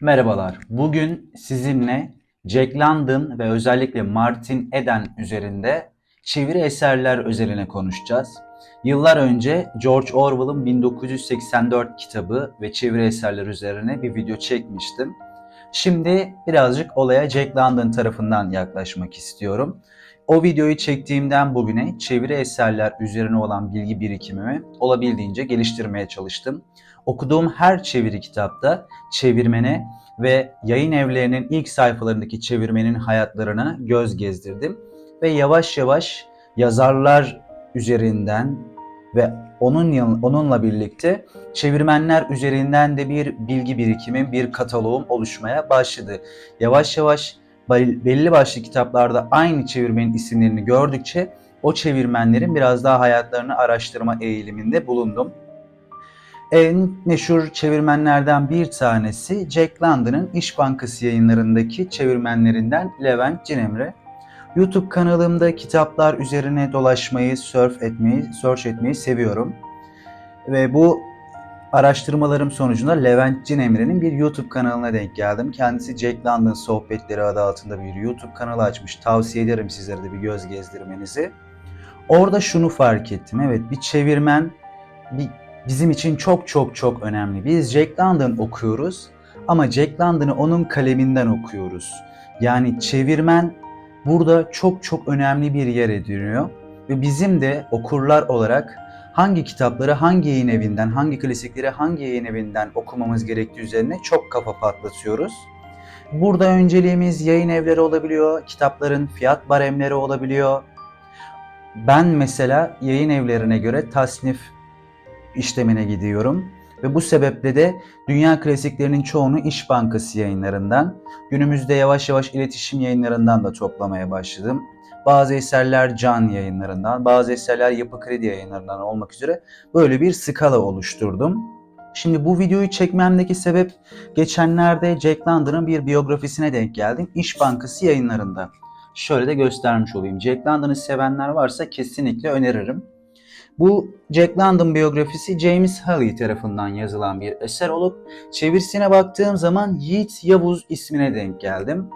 Merhabalar. Bugün sizinle Jack London ve özellikle Martin Eden üzerinde çeviri eserler üzerine konuşacağız. Yıllar önce George Orwell'ın 1984 kitabı ve çeviri eserler üzerine bir video çekmiştim. Şimdi birazcık olaya Jack London tarafından yaklaşmak istiyorum. O videoyu çektiğimden bugüne çeviri eserler üzerine olan bilgi birikimimi olabildiğince geliştirmeye çalıştım. Okuduğum her çeviri kitapta çevirmene ve yayın evlerinin ilk sayfalarındaki çevirmenin hayatlarına göz gezdirdim ve yavaş yavaş yazarlar üzerinden ve onun onunla birlikte çevirmenler üzerinden de bir bilgi birikimim, bir kataloğum oluşmaya başladı. Yavaş yavaş belli başlı kitaplarda aynı çevirmenin isimlerini gördükçe o çevirmenlerin biraz daha hayatlarını araştırma eğiliminde bulundum. En meşhur çevirmenlerden bir tanesi Jack London'ın İş Bankası yayınlarındaki çevirmenlerinden Levent Cinemre. YouTube kanalımda kitaplar üzerine dolaşmayı, surf etmeyi, search etmeyi seviyorum. Ve bu araştırmalarım sonucunda Levent Cinemre'nin bir YouTube kanalına denk geldim. Kendisi Jack London Sohbetleri adı altında bir YouTube kanalı açmış. Tavsiye ederim sizlere de bir göz gezdirmenizi. Orada şunu fark ettim. Evet bir çevirmen bir bizim için çok çok çok önemli. Biz Jack London okuyoruz ama Jack London'ı onun kaleminden okuyoruz. Yani çevirmen burada çok çok önemli bir yer ediniyor. Ve bizim de okurlar olarak hangi kitapları hangi yayın evinden, hangi klasikleri hangi yayın evinden okumamız gerektiği üzerine çok kafa patlatıyoruz. Burada önceliğimiz yayın evleri olabiliyor, kitapların fiyat baremleri olabiliyor. Ben mesela yayın evlerine göre tasnif işlemine gidiyorum. Ve bu sebeple de dünya klasiklerinin çoğunu İş Bankası yayınlarından, günümüzde yavaş yavaş iletişim yayınlarından da toplamaya başladım. Bazı eserler Can yayınlarından, bazı eserler Yapı Kredi yayınlarından olmak üzere böyle bir skala oluşturdum. Şimdi bu videoyu çekmemdeki sebep geçenlerde Jack London'ın bir biyografisine denk geldim. İş Bankası yayınlarında. Şöyle de göstermiş olayım. Jack London'ı sevenler varsa kesinlikle öneririm. Bu Jack London biyografisi James Halley tarafından yazılan bir eser olup çevirisine baktığım zaman Yiğit Yavuz ismine denk geldim.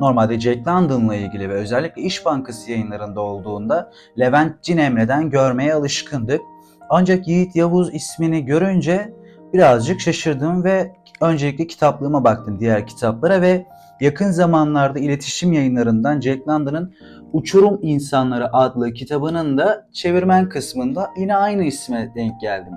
Normalde Jack London'la ilgili ve özellikle İş Bankası yayınlarında olduğunda Levent Cinemre'den görmeye alışkındık. Ancak Yiğit Yavuz ismini görünce birazcık şaşırdım ve öncelikle kitaplığıma baktım diğer kitaplara ve yakın zamanlarda iletişim yayınlarından Jack London'ın Uçurum İnsanları adlı kitabının da çevirmen kısmında yine aynı isme denk geldim.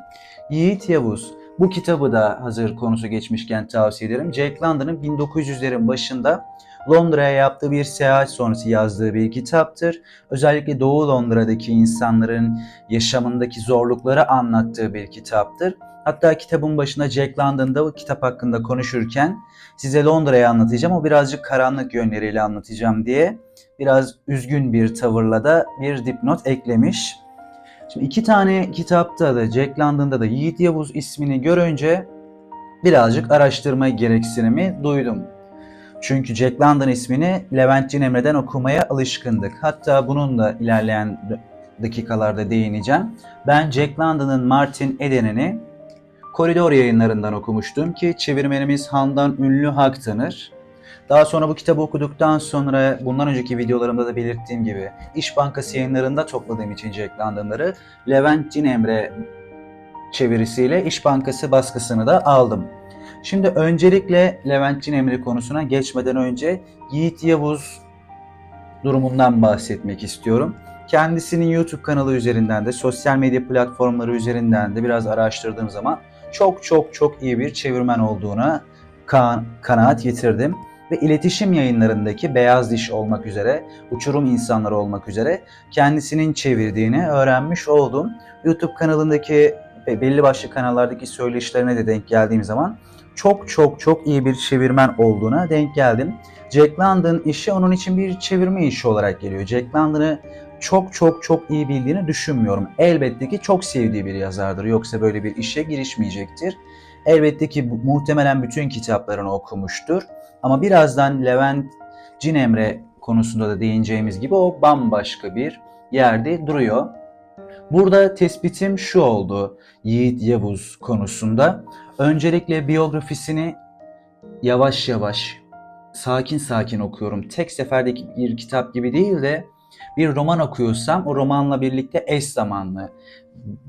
Yiğit Yavuz. Bu kitabı da hazır konusu geçmişken tavsiye ederim. Jack London'ın 1900'lerin başında Londra'ya yaptığı bir seyahat sonrası yazdığı bir kitaptır. Özellikle Doğu Londra'daki insanların yaşamındaki zorlukları anlattığı bir kitaptır. Hatta kitabın başında Jack London'da bu kitap hakkında konuşurken size Londra'yı anlatacağım. O birazcık karanlık yönleriyle anlatacağım diye biraz üzgün bir tavırla da bir dipnot eklemiş. Şimdi iki tane kitapta da Jack London'da da Yiğit Yavuz ismini görünce birazcık araştırma gereksinimi duydum. Çünkü Jack London ismini Levent Cinemre'den okumaya alışkındık. Hatta bunun da ilerleyen dakikalarda değineceğim. Ben Jack London'ın Martin Eden'ini Koridor yayınlarından okumuştum ki çevirmenimiz Handan Ünlü Hak tanır. Daha sonra bu kitabı okuduktan sonra bundan önceki videolarımda da belirttiğim gibi İş Bankası yayınlarında topladığım için Jack London'ları Levent Cinemre çevirisiyle İş Bankası baskısını da aldım. Şimdi öncelikle Levent Cinemre konusuna geçmeden önce Yiğit Yavuz durumundan bahsetmek istiyorum. Kendisinin YouTube kanalı üzerinden de sosyal medya platformları üzerinden de biraz araştırdığım zaman çok çok çok iyi bir çevirmen olduğuna kan- kanaat getirdim ve iletişim yayınlarındaki Beyaz Diş olmak üzere, Uçurum İnsanları olmak üzere kendisinin çevirdiğini öğrenmiş oldum. YouTube kanalındaki belli başlı kanallardaki söyleşilerine de denk geldiğim zaman çok çok çok iyi bir çevirmen olduğuna denk geldim. Jack London işi onun için bir çevirme işi olarak geliyor. Jack London'ı çok çok çok iyi bildiğini düşünmüyorum. Elbette ki çok sevdiği bir yazardır. Yoksa böyle bir işe girişmeyecektir. Elbette ki muhtemelen bütün kitaplarını okumuştur. Ama birazdan Levent Cinemre konusunda da değineceğimiz gibi o bambaşka bir yerde duruyor. Burada tespitim şu oldu Yiğit Yavuz konusunda. Öncelikle biyografisini yavaş yavaş, sakin sakin okuyorum. Tek seferdeki bir kitap gibi değil de bir roman okuyorsam o romanla birlikte eş zamanlı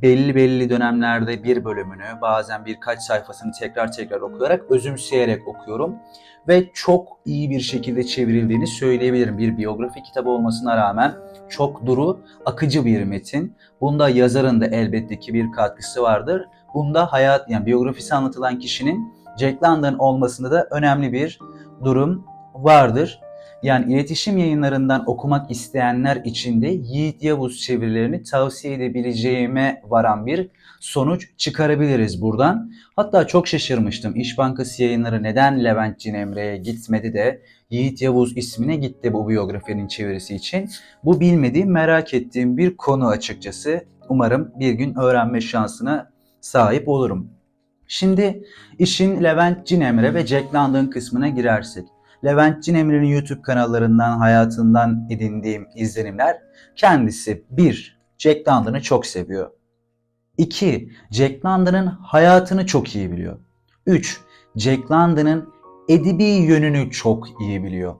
belli belli dönemlerde bir bölümünü bazen birkaç sayfasını tekrar tekrar okuyarak özümseyerek okuyorum ve çok iyi bir şekilde çevrildiğini söyleyebilirim. Bir biyografi kitabı olmasına rağmen çok duru, akıcı bir metin. Bunda yazarın da elbette ki bir katkısı vardır. Bunda hayat yani biyografisi anlatılan kişinin Jack London olmasında da önemli bir durum vardır. Yani iletişim yayınlarından okumak isteyenler için de Yiğit Yavuz çevirilerini tavsiye edebileceğime varan bir sonuç çıkarabiliriz buradan. Hatta çok şaşırmıştım. İş Bankası yayınları neden Levent Cinemre'ye gitmedi de Yiğit Yavuz ismine gitti bu biyografinin çevirisi için. Bu bilmediğim, merak ettiğim bir konu açıkçası. Umarım bir gün öğrenme şansına sahip olurum. Şimdi işin Levent Cinemre ve Jack London kısmına girersek. Levent Cinemre'nin YouTube kanallarından, hayatından edindiğim izlenimler kendisi bir, Jack London'ı çok seviyor. 2. Jack London'ın hayatını çok iyi biliyor. 3. Jack London'ın edebi yönünü çok iyi biliyor.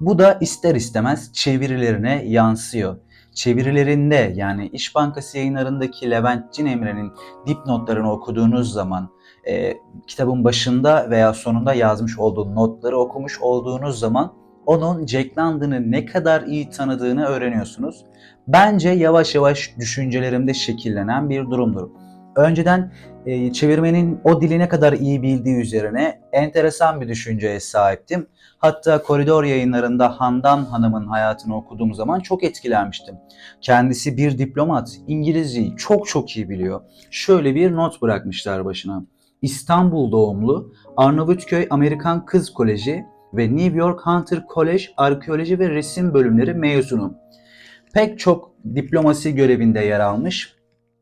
Bu da ister istemez çevirilerine yansıyor. Çevirilerinde yani İş Bankası yayınlarındaki Levent Cinemre'nin dipnotlarını okuduğunuz zaman e, kitabın başında veya sonunda yazmış olduğu notları okumuş olduğunuz zaman onun Jack London'ı ne kadar iyi tanıdığını öğreniyorsunuz. Bence yavaş yavaş düşüncelerimde şekillenen bir durumdur. Önceden e, çevirmenin o dili ne kadar iyi bildiği üzerine enteresan bir düşünceye sahiptim. Hatta koridor yayınlarında Handan Hanım'ın hayatını okuduğum zaman çok etkilenmiştim. Kendisi bir diplomat, İngilizceyi çok çok iyi biliyor. Şöyle bir not bırakmışlar başına. İstanbul doğumlu, Arnavutköy Amerikan Kız Koleji ve New York Hunter College Arkeoloji ve Resim bölümleri mezunu. Pek çok diplomasi görevinde yer almış.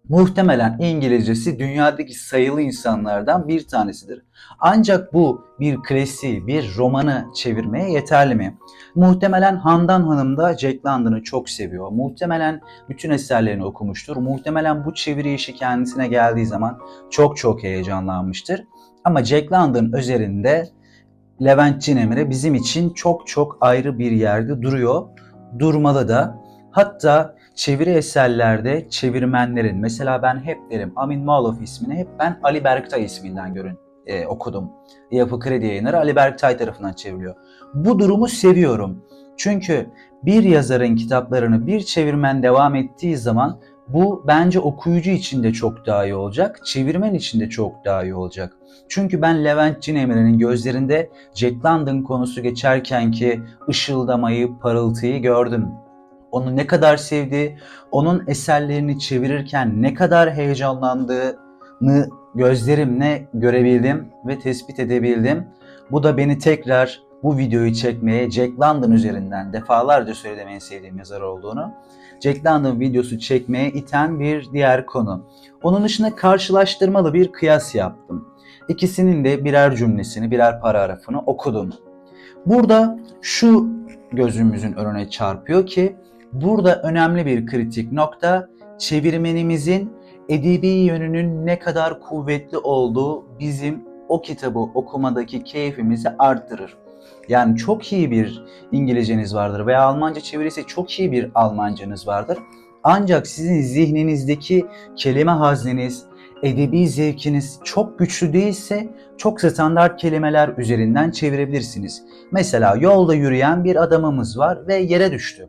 Muhtemelen İngilizcesi dünyadaki sayılı insanlardan bir tanesidir. Ancak bu bir klasiği, bir romanı çevirmeye yeterli mi? Muhtemelen Handan Hanım da Jack London'ı çok seviyor. Muhtemelen bütün eserlerini okumuştur. Muhtemelen bu çeviri işi kendisine geldiği zaman çok çok heyecanlanmıştır. Ama Jack London üzerinde Levent Cinemre bizim için çok çok ayrı bir yerde duruyor. Durmalı da. Hatta çeviri eserlerde çevirmenlerin mesela ben hep derim Amin Maluf ismini hep ben Ali Berktay isminden görün e, okudum. Yapı Kredi Yayınları Ali Berktay tarafından çevriliyor. Bu durumu seviyorum. Çünkü bir yazarın kitaplarını bir çevirmen devam ettiği zaman bu bence okuyucu için de çok daha iyi olacak, çevirmen için de çok daha iyi olacak. Çünkü ben Levent Cinemre'nin gözlerinde Jack London konusu geçerken ki ışıldamayı, parıltıyı gördüm onu ne kadar sevdi, onun eserlerini çevirirken ne kadar heyecanlandığını gözlerimle görebildim ve tespit edebildim. Bu da beni tekrar bu videoyu çekmeye Jack London üzerinden defalarca söyledim en sevdiğim yazar olduğunu. Jack London videosu çekmeye iten bir diğer konu. Onun dışında karşılaştırmalı bir kıyas yaptım. İkisinin de birer cümlesini, birer paragrafını okudum. Burada şu gözümüzün önüne çarpıyor ki Burada önemli bir kritik nokta çevirmenimizin edebi yönünün ne kadar kuvvetli olduğu bizim o kitabı okumadaki keyfimizi arttırır. Yani çok iyi bir İngilizceniz vardır veya Almanca çevirisi çok iyi bir Almancanız vardır. Ancak sizin zihninizdeki kelime hazneniz, edebi zevkiniz çok güçlü değilse çok standart kelimeler üzerinden çevirebilirsiniz. Mesela yolda yürüyen bir adamımız var ve yere düştü.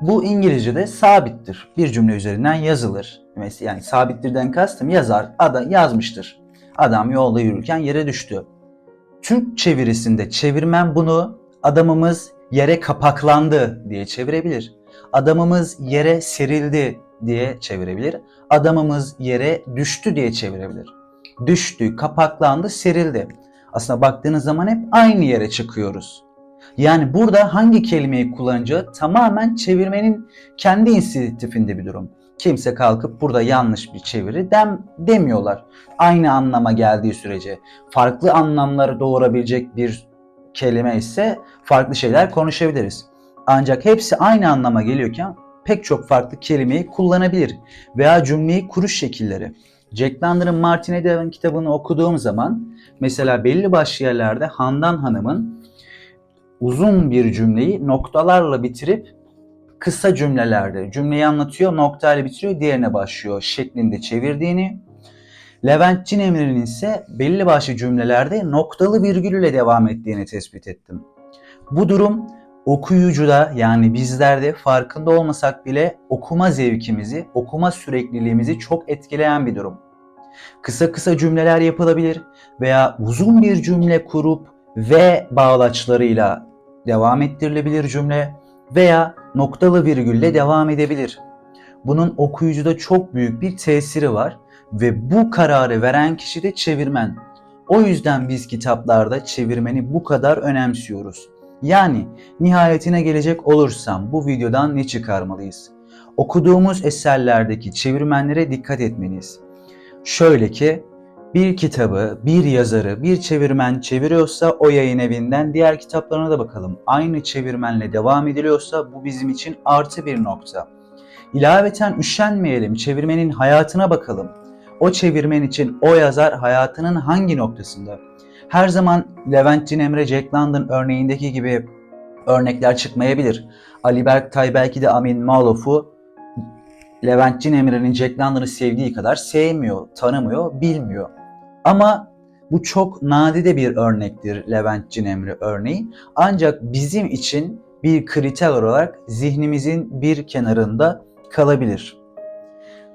Bu İngilizce'de sabittir. Bir cümle üzerinden yazılır. Yani sabittirden kastım yazar, adam yazmıştır. Adam yolda yürürken yere düştü. Türk çevirisinde çevirmen bunu adamımız yere kapaklandı diye çevirebilir. Adamımız yere serildi diye çevirebilir. Adamımız yere düştü diye çevirebilir. Düştü, kapaklandı, serildi. Aslında baktığınız zaman hep aynı yere çıkıyoruz. Yani burada hangi kelimeyi kullanacağı tamamen çevirmenin kendi inisiyatifinde bir durum. Kimse kalkıp burada yanlış bir çeviri dem demiyorlar. Aynı anlama geldiği sürece farklı anlamları doğurabilecek bir kelime ise farklı şeyler konuşabiliriz. Ancak hepsi aynı anlama geliyorken pek çok farklı kelimeyi kullanabilir veya cümleyi kuruş şekilleri. Jack London'ın Martin Eden kitabını okuduğum zaman mesela belli başlı yerlerde Handan Hanım'ın uzun bir cümleyi noktalarla bitirip kısa cümlelerde cümleyi anlatıyor, noktayla bitiriyor, diğerine başlıyor şeklinde çevirdiğini. Levent Cinemre'nin ise belli başlı cümlelerde noktalı virgül ile devam ettiğini tespit ettim. Bu durum okuyucuda yani bizlerde farkında olmasak bile okuma zevkimizi, okuma sürekliliğimizi çok etkileyen bir durum. Kısa kısa cümleler yapılabilir veya uzun bir cümle kurup ve bağlaçlarıyla devam ettirilebilir cümle veya noktalı virgülle devam edebilir. Bunun okuyucuda çok büyük bir tesiri var ve bu kararı veren kişi de çevirmen. O yüzden biz kitaplarda çevirmeni bu kadar önemsiyoruz. Yani nihayetine gelecek olursam bu videodan ne çıkarmalıyız? Okuduğumuz eserlerdeki çevirmenlere dikkat etmeliyiz. Şöyle ki bir kitabı, bir yazarı, bir çevirmen çeviriyorsa o yayın evinden diğer kitaplarına da bakalım. Aynı çevirmenle devam ediliyorsa bu bizim için artı bir nokta. İlaveten üşenmeyelim, çevirmenin hayatına bakalım. O çevirmen için o yazar hayatının hangi noktasında? Her zaman Levent Cinemre, Jack London örneğindeki gibi örnekler çıkmayabilir. Ali Berktay belki de Amin Malof'u Levent Cinemre'nin Jack London'ı sevdiği kadar sevmiyor, tanımıyor, bilmiyor. Ama bu çok nadide bir örnektir Levent Cinemre örneği. Ancak bizim için bir kriter olarak zihnimizin bir kenarında kalabilir.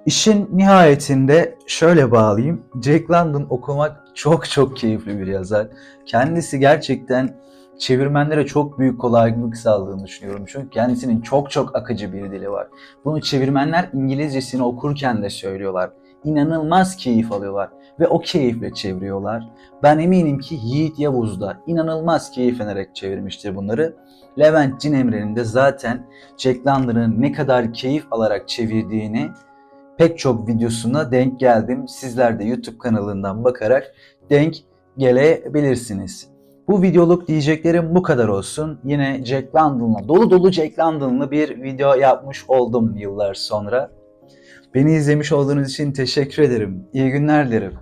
İşin nihayetinde şöyle bağlayayım. Jack London okumak çok çok keyifli bir yazar. Kendisi gerçekten çevirmenlere çok büyük kolaylık sağladığını düşünüyorum. Çünkü kendisinin çok çok akıcı bir dili var. Bunu çevirmenler İngilizcesini okurken de söylüyorlar. İnanılmaz keyif alıyorlar ve o keyifle çeviriyorlar. Ben eminim ki Yiğit Yavuz da inanılmaz keyiflenerek çevirmiştir bunları. Levent Cinemre'nin de zaten Jack London'ın ne kadar keyif alarak çevirdiğini pek çok videosuna denk geldim. Sizler de YouTube kanalından bakarak denk gelebilirsiniz. Bu videoluk diyeceklerim bu kadar olsun. Yine Jack London'la, dolu dolu Jack London'lı bir video yapmış oldum yıllar sonra. Beni izlemiş olduğunuz için teşekkür ederim. İyi günler dilerim.